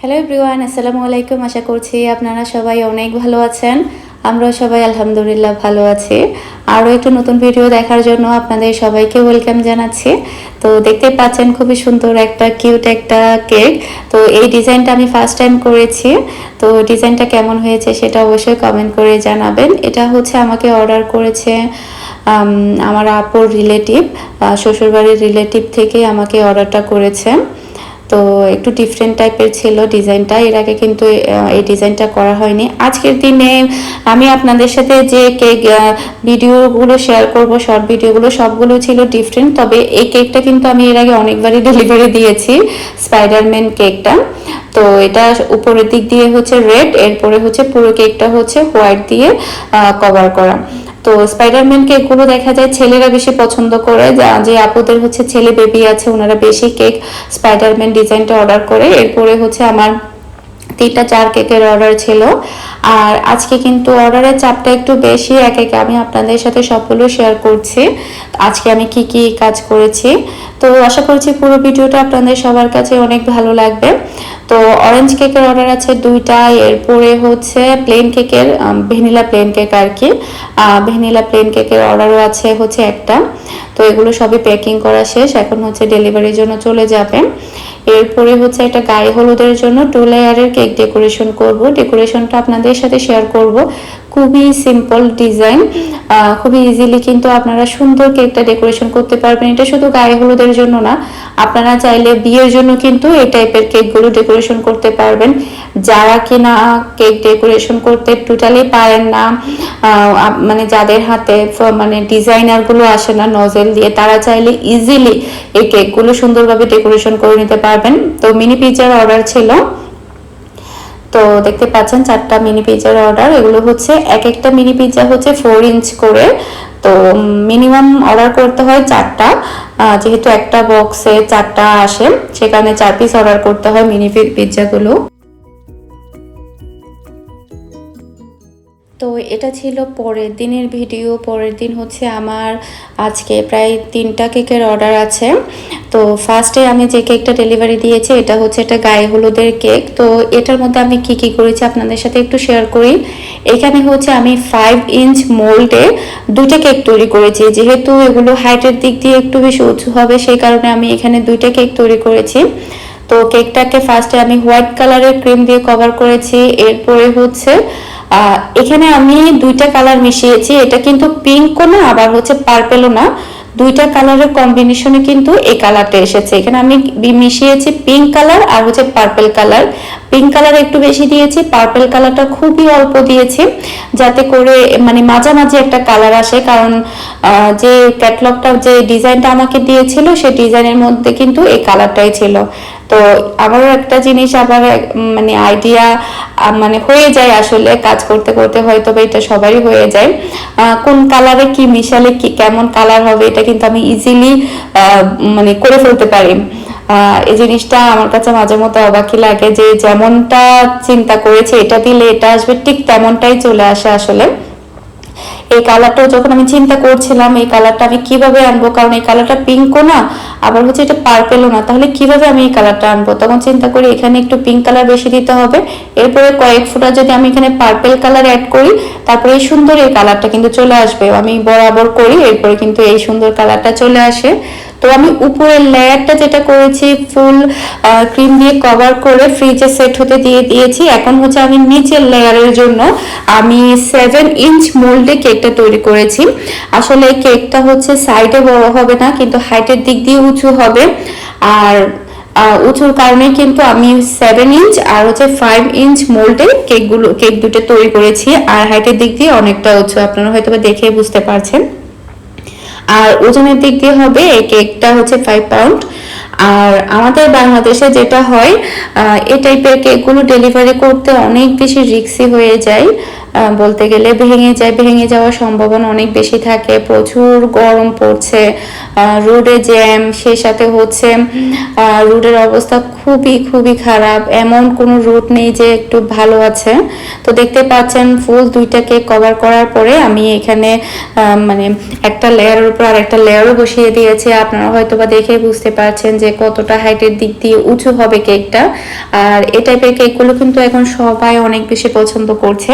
Hello everyone আসসালামু আলাইকুম আশা করছি আপনারা সবাই অনেক ভালো আছেন। আমরা সবাই আলহামদুলিল্লাহ ভালো আছি। আরও একটু নতুন ভিডিও দেখার জন্য আপনাদের সবাইকে ওয়েলকাম জানাচ্ছি। তো দেখতে পাচ্ছেন খুবই সুন্দর একটা কিউট একটা কেক তো এই ডিজাইনটা আমি ফার্স্ট টাইম করেছি। তো ডিজাইনটা কেমন হয়েছে সেটা অবশ্যই কমেন্ট করে জানাবেন। এটা হচ্ছে আমাকে অর্ডার করেছে আমার আপুর রিলেটিভ শ্বশুরবাড়ির রিলেটিভ থেকে আমাকে অর্ডারটা করেছে। তো একটু ডিফারেন্ট টাইপের ছিল ডিজাইনটা এর আগে কিন্তু এই ডিজাইনটা করা হয়নি। আজকের দিনে আমি আপনাদের সাথে যে কেক ভিডিওগুলো শেয়ার করব শর্ট ভিডিওগুলো সবগুলো ছিল ডিফারেন্ট তবে এই কেকটা কিন্তু আমি এর আগে অনেকবারই ডেলিভারি দিয়েছি স্পাইডারম্যান কেকটা তো এটা উপরের দিক দিয়ে হচ্ছে রেড এরপরে হচ্ছে পুরো কেকটা হচ্ছে হোয়াইট দিয়ে কভার করা। তো স্পাইডারম্যান কেকগুলো দেখা যায় ছেলেরা বেশি পছন্দ করে, যে আপুদের হচ্ছে ছেলে বেবি আছে, ওনারা বেশি কেক স্পাইডারম্যান ডিজাইনটা অর্ডার করে। এরপরে হচ্ছে আমার তিনটা, চার কেকের অর্ডার ছিল। আর আজকে কিন্তু অর্ডারের চাপটা একটু বেশি, এক এক আমি আপনাদের সাথে সবগুলো শেয়ার করছি। আজকে আমি কি কি কাজ করেছি। তো আশা করছি পুরো ভিডিওটা আপনাদের সবার কাছে অনেক ভালো লাগবে। তো অরেঞ্জ কেকের অর্ডার আছে দুইটা এরপরে হচ্ছে প্লেন কেকের ভ্যানিলা প্লেন কেক আর কি। ভ্যানিলা প্লেন কেকের অর্ডারও আছে হচ্ছে একটা। তো এগুলো সবই প্যাকিং করা শেষ, এখন হচ্ছে ডেলিভারির জন্য চলে যাবে। এরপরে হচ্ছে একটা গায়ে হলুদের জন্য টু লেয়ারের কেক ডেকোরেশন করব। ডেকোরেশনটা আপনাদের সাথে শেয়ার করব। খুবই সিম্পল ডিজাইন খুবই ইজিলি কিন্তু আপনারা সুন্দর কেকটা ডেকোরেশন করতে পারবেন। এটা শুধু গায়ে হলুদের জন্য না, আপনারা চাইলে বিয়ের জন্য কিন্তু এই টাইপের কেকগুলো ডেকোরেশন করতে পারবেন। যারা কিনা কেক ডেকোরেশন করতে টোটালি পারেন না মানে যাদের হাতে মানে ডিজাইনারগুলো আসে না নজেল দিয়ে, তারা চাইলে ইজিলি এই কেকগুলো সুন্দরভাবে ডেকোরেশন করে নিতে পারবেন। তো মিনি পিজার অর্ডার ছিল। তো দেখতে পাচ্ছেন চারটা মিনি পিজার অর্ডার এগুলো হচ্ছে, এক একটা মিনি পিজা হচ্ছে ফোর ইঞ্চ করে। তো মিনিমাম অর্ডার করতে হয় চারটা। যেহেতু একটা বক্সে চারটা আসে, সেখানে চার পিস অর্ডার করতে হয় মিনি পিৎজাগুলো তো এটা ছিল পরের দিনের ভিডিও। পরের দিন হচ্ছে আমার আজকে প্রায় তিনটা কেকের অর্ডার আছে। তো ফার্স্টে আমি যে কেকটা ডেলিভারি দিয়েছি, এটা হচ্ছে একটা গায়ে হলুদের কেক। তো এটার মধ্যে আমি কি কি করেছি আপনাদের সাথে একটু শেয়ার করি। এখানে হচ্ছে আমি ফাইভ ইঞ্চ মোল্ডে দুইটা কেক তৈরি করেছি। যেহেতু এগুলো হাইটের দিক দিয়ে একটু বেশি উঁচু হবে, সেই কারণে আমি এখানে দুইটা কেক তৈরি করেছি। তো কেকটাকে ফার্স্টে আমি হোয়াইট কালারের ক্রিম দিয়ে কভার করেছি, এরপরে হচ্ছে এখানে আমি দুইটা কালার মিশিয়েছি, এটা কিন্তু পিঙ্কও না, আবার হচ্ছে পার্পেলও না, দুইটা কালারের কম্বিনেশনে কিন্তু এই কালারটা এসেছে। এখানে আমি মিশিয়েছি পিঙ্ক কালার আর হচ্ছে পার্পেল কালার পিঙ্ক কালার একটু বেশি দিয়েছি পার্পেল কালারটা খুবই অল্প দিয়েছি, যাতে করে মানে মাঝামাঝি একটা কালার আসে, কারণ যে ক্যাটলগটা যে ডিজাইনটা আমাকে দিয়েছিল সেই ডিজাইনের মধ্যে কিন্তু এই কালারটাই ছিল। তো আমারও একটা জিনিস আবার মানে আইডিয়া মানে হয়ে যায় আসলে কাজ করতে করতে, হয়তো বা এটা সবারই হয়ে যায়। কোন কালারে কি মিশালে কি, কেমন কালার হবে এটা কিন্তু আমি ইজিলি মানে করে ফেলতে পারি। এই জিনিসটা আমার কাছে মাঝে মধ্যে অবাকই লাগে যে যেমনটা চিন্তা করেছে, এটা দিলে এটা আসবে, ঠিক তেমনটাই চলে আসে আসলে। এই কালারটাও যখন আমি চিন্তা করছিলাম, এই কালারটা আমি কীভাবে আনব? কারণ এই কালারটা পিঙ্কও না, আবার হচ্ছে এটা পার্পেলও না। তাহলে কীভাবে আমি এই কালারটা আনব? তখন চিন্তা করি এখানে একটু পিঙ্ক কালার বেশি দিতে হবে। এরপরে কয়েক ফুটা যদি আমি এখানে পার্পেল কালার অ্যাড করি, তারপরে এই সুন্দর এই কালারটা কিন্তু চলে আসবে। আমি বরাবর করি, এরপরে কিন্তু এই সুন্দর কালারটা চলে আসে। তো আমি উপরের লেয়ারটা যেটা করেছি ফুল ক্রিম দিয়ে কভার করে ফ্রিজে সেট হতে দিয়ে দিয়েছি। এখন হচ্ছে আমি নিচের লেয়ারের জন্য আমি সেভেন ইঞ্চ মোল্ডে কেকটা তৈরি করেছি। আসলে কেকটা হচ্ছে সাইডে বড় হবে না, কিন্তু হাইটের দিক দিয়ে উঁচু হবে। আর উঁচুর কারণে কিন্তু আমি সেভেন ইঞ্চ আর হচ্ছে ফাইভ ইঞ্চ মোল্ডে কেকগুলো কেক দুটো তৈরি করেছি। আর হাইটের দিক দিয়ে অনেকটা উঁচু, আপনারা হয়তো দেখে বুঝতে পারছেন। আর ওজনের দিক দিয়ে হবে এই কেকটা হচ্ছে ফাইভ পাউন্ড আর আমাদের বাংলাদেশে যেটা হয় এই টাইপের কেকগুলো ডেলিভারি করতে অনেক বেশি রিক্সি হয়ে যায়। বলতে গেলে ভেঙে যায়। ভেঙে যাওয়ার সম্ভাবনা অনেক বেশি থাকে। প্রচুর গরম পড়ছে। রোডে জ্যাম সেই সাথে হচ্ছে রোডের অবস্থা খুবই খুবই খারাপ। এমন কোনো রুট নেই যে একটু ভালো আছে। তো দেখতে পাচ্ছেন, ফুল দুইটাকে কভার করার পরে আমি এখানে মানে একটা লেয়ারের উপর আর একটা লেয়ারও বসিয়ে দিয়েছি। আপনারা হয়তো বা দেখে বুঝতে পারছেন যে কতটা হাইটের দিক দিয়ে উঁচু হবে কেকটা আর এই টাইপের কেকগুলো কিন্তু এখন সবাই অনেক বেশি পছন্দ করছে।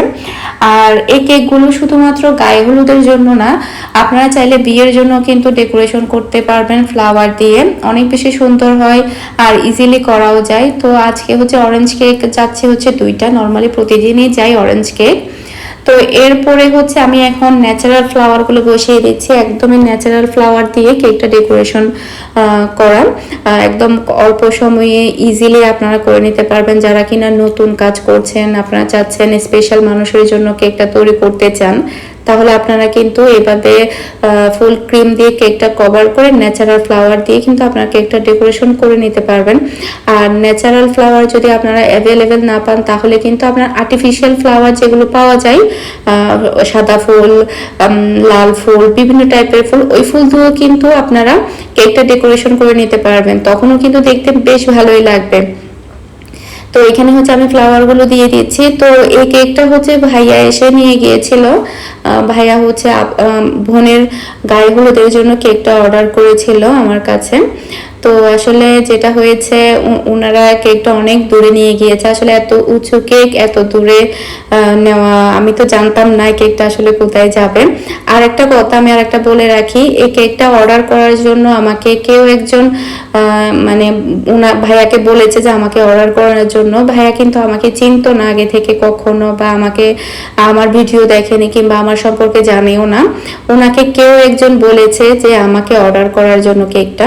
আর এই কেকগুলো শুধুমাত্র গায়ে হলুদের জন্য না, আপনারা চাইলে বিয়ের জন্য কিন্তু ডেকোরেশন করতে পারবেন ফ্লাওয়ার দিয়ে। অনেক বেশি সুন্দর হয় আর ইজিলি করাও যায়। তো আজকে হচ্ছে অরেঞ্জ কেক যাচ্ছে হচ্ছে দুইটা। নর্মালি প্রতিদিনই যাই অরেঞ্জ কেক তো এরপরে হচ্ছে আমি এখন ন্যাচারাল ফ্লাওয়ারগুলো বসিয়ে দিচ্ছি। একদমই ন্যাচারাল ফ্লাওয়ার দিয়ে কেকটা ডেকোরেশন করা একদম অল্প সময়ে ইজিলি আপনারা করে নিতে পারবেন। যারা কিনা নতুন কাজ করছেন, আপনারা চাচ্ছেন স্পেশাল মানুষের জন্য কেকটা তৈরি করতে চান তাহলে আপনারা কিন্তু এভাবে ফুল ক্রিম দিয়ে কেকটা কভার করে ন্যাচারাল ফ্লাওয়ার দিয়ে কিন্তু আপনারা কেকটা ডেকোরেশন করে নিতে পারবেন। আর ন্যাচারাল ফ্লাওয়ার যদি আপনারা অ্যাভেলেবেল না পান, তাহলে কিন্তু আপনার আর্টিফিশিয়াল ফ্লাওয়ার যেগুলো পাওয়া যায় সাদা ফুল লাল ফুল, বিভিন্ন টাইপের ফুল, ওই ফুল দিয়েও কিন্তু আপনারা কেকটা ডেকোরেশন করে নিতে পারবেন। তখনও কিন্তু দেখতে বেশ ভালোই লাগবে। তো এখানে হচ্ছে আমি ফ্লাওয়ারগুলো দিয়ে দিচ্ছি তো এই কেকটা হচ্ছে ভাইয়া এসে নিয়ে গিয়েছিল। ভাইয়া হচ্ছে বোনের গায়ে হলুদের জন্য কেকটা অর্ডার করেছিল আমার কাছে। তো আসলে যেটা হয়েছে ওনারা কেকটা অনেক দূরে নিয়ে গিয়েছে। আসলে এত উঁচু কেক, এত দূরে নেওয়া, আমি তো জানতাম না কেকটা আসলে কোথায় যাবে। আর একটা কথা আমি আর একটা বলে রাখি, এই কেকটা অর্ডার করার জন্য আমাকে কেউ একজন মানে ওনা ভাইয়াকে বলেছে যে আমাকে অর্ডার করার জন্য। ভাইয়া কিন্তু আমাকে চিনতো না আগে থেকে কখনো বা আমাকে, আমার ভিডিও দেখেনি কিংবা আমার সম্পর্কে জানেও না। ওনাকে কেউ একজন বলেছে যে আমাকে অর্ডার করার জন্য কেকটা।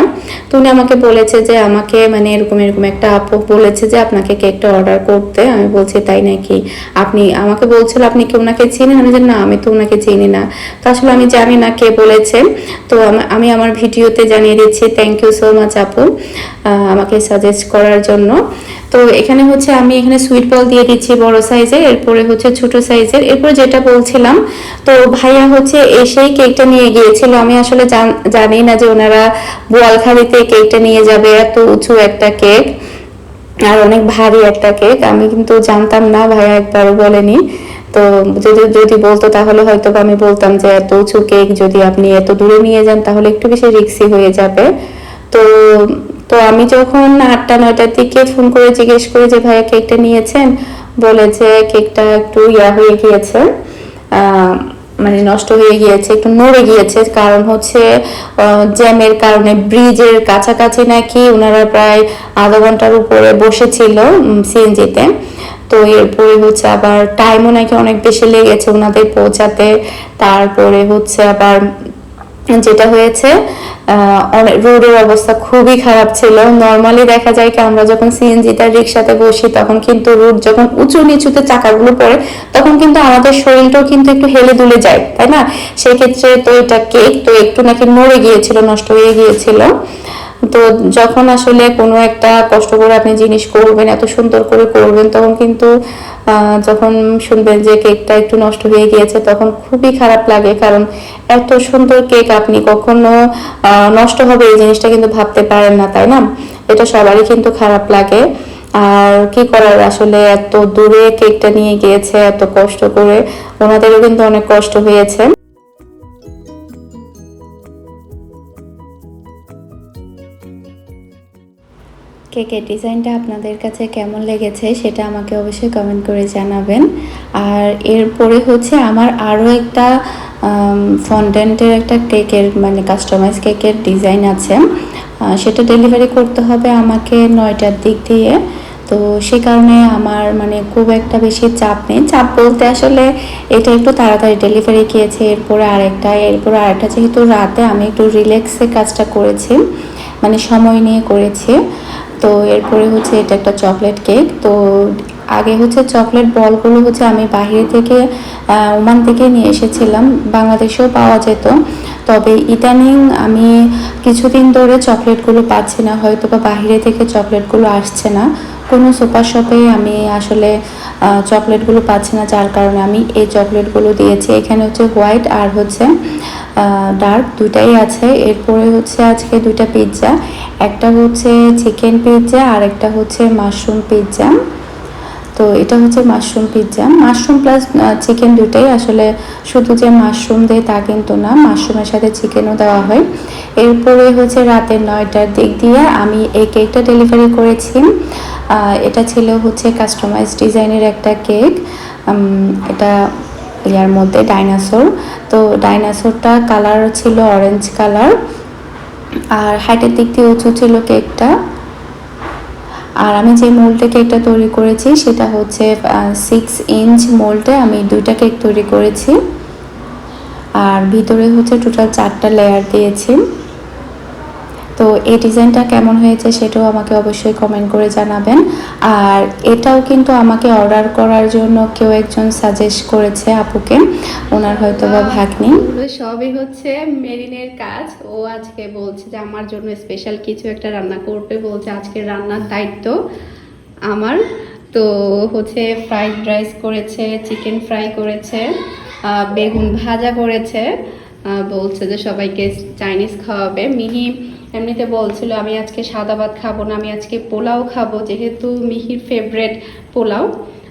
তো উনি আমাকে বলেছে যে আমাকে মানে এরকম এরকম একটা আপু বলেছে যে আপনাকে কেকটা অর্ডার করতে। আমি বলছি, তাই নাকি? আপনি, আমাকে বলছিল, আপনি কি ওনাকে চিনেন? আমি যে না, আমি তো ওনাকে চিনি না। তো আসলে আমি জানি না কে বলেছে। তো আমি আমার ভিডিওতে জানিয়ে দিচ্ছি থ্যাংক ইউ সো মাচ আপু আমাকে সাজেস্ট করার জন্য। তো এখানে হচ্ছে আমি এখানে সুইট বল দিয়ে দিচ্ছি বড় সাইজের এরপরে হচ্ছে ছোট সাইজের এরপরে যেটা বলছিলাম, তো ভাইয়া হচ্ছে এসেই কেকটা নিয়ে গিয়েছিল। আমি আসলে জান- না যে ওনারা বোয়ালখালিতে কেকটা নিয়ে যাবে, এত উঁচু একটা কেক আর অনেক ভারী একটা কেক আমি কিন্তু জানতাম না, ভাইয়া একবারও বলেনি। তো যদি যদি বলতো তাহলে হয়তো আমি বলতাম যে এত উঁচু কেক যদি আপনি এত দূরে নিয়ে যান, তাহলে একটু বেশি রিক্সি হয়ে যাবে। তো তো আমি যখন আটটা নয়টার দিকে ফোন করে জিজ্ঞেস করি যে, ভাইয়া, কেকটা নিয়েছেন? বলে যে, কেকটা একটু ইয়া হয়ে গিয়েছে মানে নষ্ট হয়ে গিয়েছে, একটু নড়ে গিয়েছে। কারণ হচ্ছে জ্যামের কারণে ব্রিজের কাছাকাছি নাকি ওনারা প্রায় আধা ঘণ্টার উপরে বসেছিল সিএনজিতে। তো এরপরে হচ্ছে আবার টাইমও নাকি অনেক বেশি লেগেছে ওনাদের পৌঁছাতে। তারপরে হচ্ছে আবার যেটা হয়েছে রোডের অবস্থা খুবই খারাপ ছিল। নর্মালি দেখা যায় কি, আমরা যখন সিএনজি তার রিক্সাতে বসি, তখন কিন্তু রোড যখন উঁচু নিচুতে চাকাগুলো পড়ে, তখন কিন্তু আমাদের শরীরটাও কিন্তু একটু হেলে দুলে যায়, তাই না? সেক্ষেত্রে তো এটা কেক তো একটু নাকি মরে গিয়েছিল, নষ্ট হয়ে গিয়েছিল। তো যখন আসলে কোনো একটা কষ্ট করে আপনি জিনিস করবেন, এত সুন্দর করে করবেন, তখন কিন্তু যখন শুনবেন যে কেকটা একটু নষ্ট হয়ে গিয়েছে, তখন খুবই খারাপ লাগে। কারণ এত সুন্দর কেক আপনি কখনো নষ্ট হবে এই জিনিসটা কিন্তু ভাবতে পারেন না, তাই না? এটা সবারই কিন্তু খারাপ লাগে। আর কি করার আসলে? এত দূরে কেকটা নিয়ে গিয়েছে, এত কষ্ট করে। ওনাদেরও কিন্তু অনেক কষ্ট হয়েছে। কেকের ডিজাইনটা আপনাদের কাছে কেমন লেগেছে সেটা আমাকে অবশ্যই কমেন্ট করে জানাবেন। আর এরপরে হচ্ছে আমার আরও একটা ফন্ডেন্টের একটা কেকের মানে কাস্টমাইজ কেকের ডিজাইন আছে। সেটা ডেলিভারি করতে হবে আমাকে নয়টার দিক দিয়ে। তো সে কারণে আমার মানে খুব একটা বেশি চাপ নেই। চাপ বলতে আসলে এটা একটু তাড়াতাড়ি ডেলিভারি গিয়েছে, এরপরে আরেকটা এরপরে আরেকটা যেহেতু রাতে আমি একটু রিল্যাক্সে কাজটা করেছি মানে সময় নিয়ে করেছি। তো এরপরে হচ্ছে এটা একটা চকলেট কেক তো আগে হচ্ছে চকলেট বলগুলো হচ্ছে আমি বাইরে থেকে ওমান থেকে নিয়ে এসেছিলাম। বাংলাদেশেও পাওয়া যেত। তবে ইদানিং আমি কিছুদিন ধরে চকলেটগুলো পাচ্ছি না হয়তো বা বাইরে থেকে চকলেটগুলো আসছে না। কোনো সুপার শপে আমি আসলে চকলেটগুলো পাচ্ছি না, যার কারণে আমি এই চকলেটগুলো দিয়েছি। এখানে হচ্ছে হোয়াইট আর হচ্ছে ডার্ক দুটাই আছে। এরপরে হচ্ছে আজকে দুইটা পিৎজা। একটা হচ্ছে চিকেন পিৎজা আর একটা হচ্ছে মাশরুম পিৎজা। তো এটা হচ্ছে mushroom pizza. Mushroom plus chicken দুটাই আসলে শুধু যে মাশরুম দেয় তা কিন্তু না, মাশরুমের সাথে চিকেনও দেওয়া হয়। এরপরে হচ্ছে রাতের নয়টার দিক দিয়ে আমি এই কেকটা ডেলিভারি করেছি। এটা ছিল হচ্ছে কাস্টমাইজ ডিজাইনের একটা কেক এটা ইয়ার মধ্যে ডাইনাসোর। তো ডাইনাসোরটা কালার ছিল অরেঞ্জ কালার আর হাইটের দিক দিয়ে উঁচু ছিল কেকটা আর আমি যে মোল্ডে কেকটা তৈরি করেছি, সেটা হচ্ছে সিক্স ইঞ্চ মোল্ডে আমি দুইটা কেক তৈরি করেছি। আর ভিতরে হচ্ছে টোটাল চারটা লেয়ার দিয়েছি। তো এই ডিজাইনটা কেমন হয়েছে সেটাও আমাকে অবশ্যই কমেন্ট করে জানাবেন। আর এটাও কিন্তু আমাকে অর্ডার করার জন্য কেউ একজন সাজেস্ট করেছে আপুকে। ওনার হয়তো বা ভাগ্নি। সবই হচ্ছে মেরিনের কাজ। ও আজকে বলছে যে আমার জন্য স্পেশাল কিছু একটা রান্না করবে। বলছে আজকে রান্নার দায়িত্ব আমার। তো হচ্ছে ফ্রাইড রাইস করেছে চিকেন ফ্রাই করেছে বেগুন ভাজা করেছে। বলছে যে সবাইকে চাইনিজ খাওয়াবে। মিহি এমনিতে বলছিল, আমি আজকে সাদা ভাত খাব না, আমি আজকে পোলাও খাব, যেহেতু মিহির ফেভারেট পোলাও।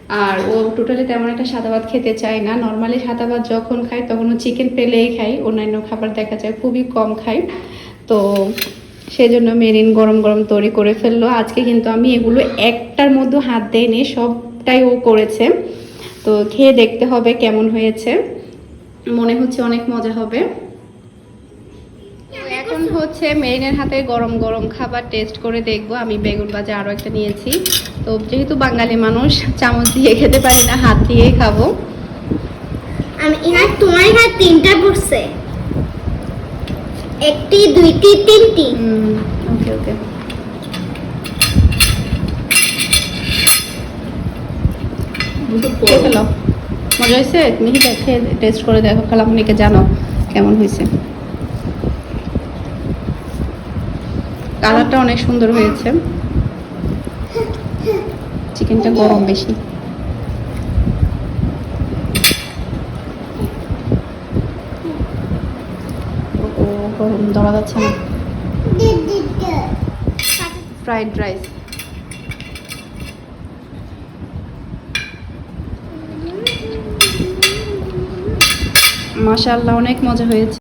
আর ও টোটালি তেমন একটা সাদা ভাত খেতে চায় না। নর্মালি সাদা ভাত যখন খায়, তখন ও চিকেন পেলেই খায়, অন্যান্য খাবার দেখা যায়, খুবই কম খায়। তো সেই জন্য মেরিন গরম গরম তৈরি করে ফেলল। আজকে কিন্তু আমি এগুলো একটার মধ্যে হাত দেয়নি সবটাই ও করেছে। তো খেয়ে দেখতে হবে কেমন হয়েছে। মনে হচ্ছে অনেক মজা হবে। এখন হচ্ছে মেরিনের হাতে গরম গরম খাবার টেস্ট করে দেখব। আমি বেগুন ভাজা আরও একটা নিয়েছি। তো যেহেতু বাঙালি মানুষ চামচ দিয়ে খেতে পারি না হাত দিয়েই খাব। আমি ইনার তোমার এখানে তিনটা পড়ছে একটি দুইটি তিনটি। ওকে ওকে খেয়ে ফেলো। মজা হয়েছে? মিহি খেয়ে টেস্ট করে দেখো খালামুনিকে জানো কেমন হয়েছে। কালারটা অনেক সুন্দর হয়েছে। চিকেনটা গরম বেশি। গরম, ধরা যাচ্ছে না। Fried rice. মাশাআল্লাহ, অনেক মজা হয়েছে।